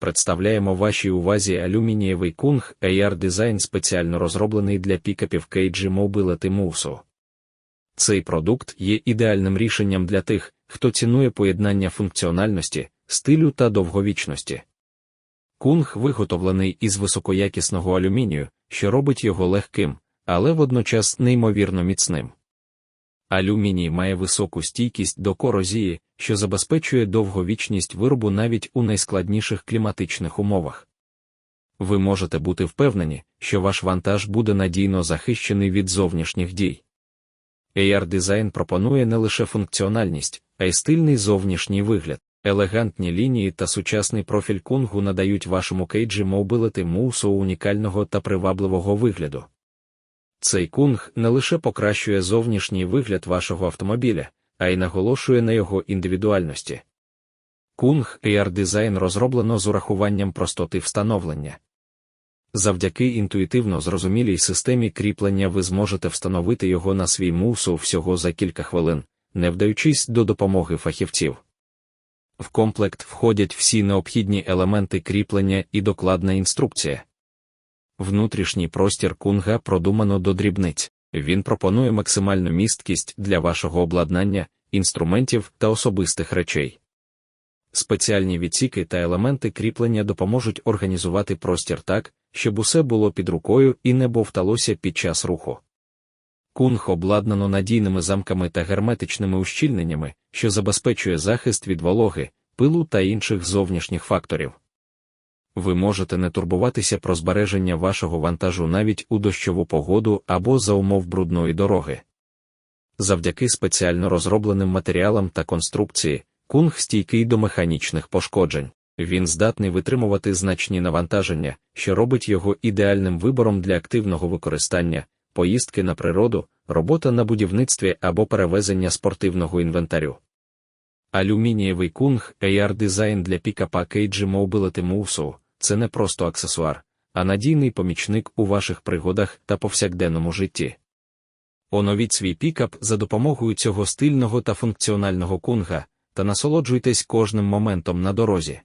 представляємо вашій увазі алюмінієвий кунг AR Design спеціально розроблений для пікапів KG Mobility Mouse. Цей продукт є ідеальним рішенням для тих, хто цінує поєднання функціональності, стилю та довговічності. Кунг виготовлений із високоякісного алюмінію, що робить його легким, але водночас неймовірно міцним. Алюміній має високу стійкість до корозії, що забезпечує довговічність виробу навіть у найскладніших кліматичних умовах. Ви можете бути впевнені, що ваш вантаж буде надійно захищений від зовнішніх дій. AR Design пропонує не лише функціональність, а й стильний зовнішній вигляд. Елегантні лінії та сучасний профіль кунгу надають вашому кейджі Mobility мусу унікального та привабливого вигляду. Цей кунг не лише покращує зовнішній вигляд вашого автомобіля, а й наголошує на його індивідуальності. Кунг AR Design розроблено з урахуванням простоти встановлення. Завдяки інтуїтивно зрозумілій системі кріплення ви зможете встановити його на свій мусу всього за кілька хвилин, не вдаючись до допомоги фахівців. В комплект входять всі необхідні елементи кріплення і докладна інструкція. Внутрішній простір кунга продумано до дрібниць. Він пропонує максимальну місткість для вашого обладнання, інструментів та особистих речей. Спеціальні відсіки та елементи кріплення допоможуть організувати простір так, щоб усе було під рукою і не бовталося під час руху. Кунг обладнано надійними замками та герметичними ущільненнями, що забезпечує захист від вологи, пилу та інших зовнішніх факторів. Ви можете не турбуватися про збереження вашого вантажу навіть у дощову погоду або за умов брудної дороги. Завдяки спеціально розробленим матеріалам та конструкції, кунг стійкий до механічних пошкоджень. Він здатний витримувати значні навантаження, що робить його ідеальним вибором для активного використання, поїздки на природу, робота на будівництві або перевезення спортивного інвентарю. Алюмінієвий кунг AR дизайн для пікапа Кейджі Mobility Mouse – це не просто аксесуар, а надійний помічник у ваших пригодах та повсякденному житті. Оновіть свій пікап за допомогою цього стильного та функціонального кунга та насолоджуйтесь кожним моментом на дорозі.